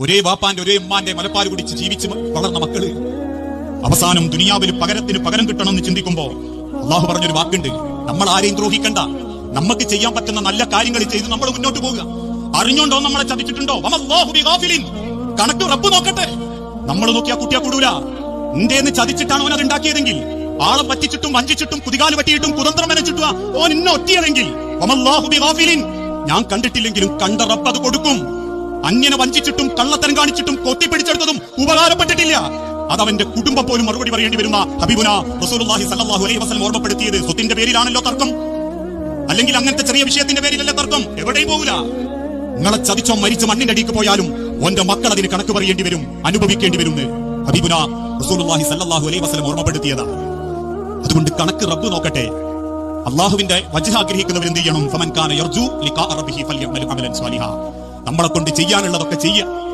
ഒരേ വാപ്പാന്റെ ഒരേ ഉമ്മാന്റെ മലപ്പാൽ കുടിച്ച് ജീവിച്ച് വളർന്ന മക്കൾ. അവസാനം ദുനിയാവിൽ പകരത്തിന് പകരം കിട്ടണം എന്ന് ചിന്തിക്കുമ്പോ അള്ളാഹു പറഞ്ഞൊരു വാക്കുണ്ട്. നമ്മൾ ആരെയും ദ്രോഹിക്കണ്ട. നമുക്ക് ചെയ്യാൻ പറ്റുന്ന നല്ല കാര്യങ്ങൾ ചെയ്ത് നമ്മൾ മുന്നോട്ട് പോകുക അറിഞ്ഞോണ്ടോ നമ്മളെ ചതിച്ചിട്ടുണ്ടോ. കണക്ക് റബ്ബ് നോക്കട്ടെ. നമ്മൾ നോക്കിയാ കുട്ടിയാ കൂടൂല. എന്തേന്ന് ചതിച്ചിട്ടാണ് അവൻ അത് ഉണ്ടാക്കിയതെങ്കിൽ. ആളെ പറ്റിച്ചിട്ടും വഞ്ചിച്ചിട്ടും കുതികാൽ പറ്റിയിട്ടും കുതന്ത്രം മെനച്ചിട്ടുവാ ഓൻ ഇന്ന ഒറ്റിയതെങ്കിൽ. ഞാൻ കണ്ടിട്ടില്ലെങ്കിലും കണ്ട റബ്ബ് അത് കൊടുക്കും. അന്യനെ വഞ്ചിച്ചിട്ടും കള്ളത്തരം കാണിച്ചിട്ടും കൊത്തിപ്പിടിച്ചെടുത്തതും ഉപകാരപ്പെട്ടിട്ടില്ല. അത് അവന്റെ കുടുംബം പോലും മറുപടി പറയേണ്ടി വരുന്ന ഹബീബുന റസൂലുള്ളാഹി സല്ലല്ലാഹു അലൈഹി വസല്ലം ഓർമ്മപ്പെടുത്തിയത് സ്വത്തിന്റെ പേരിലാണല്ലോ തർക്കം. അല്ലെങ്കിൽ അങ്ങനത്തെ ചെറിയ വിഷയത്തിന്റെ പേരിലല്ലേ തർക്കം? എവിടെയും പോകില്ല നിങ്ങളെ ചതിച്ചോ മരിച്ചു മണ്ണിന്റെ അടിക്ക് പോയാലും ഓന്റെ മക്കൾ അതിന് കണക്ക് പറയേണ്ടി വരും അനുഭവിക്കേണ്ടി വരും ഹബീബുന റസൂലുള്ളാഹി സല്ലല്ലാഹു അലൈഹി വസല്ലം ഓർമ്മപ്പെടുത്തിയതാണ്. അതുകൊണ്ട് കണക്ക് റബ്ബ് നോക്കട്ടെ. അള്ളാഹുവിന്റെ വജ്ഹ ആഗ്രഹിക്കുന്നവർ ചെയ്യണം? ഫമൻ കാന യർജു ലിഖാ റബ്ബിഹി ഫൽയഅമൽ അമലൻ സ്വാലിഹ. നമ്മളെ കൊണ്ട് ചെയ്യാനുള്ളതൊക്കെ ചെയ്യുക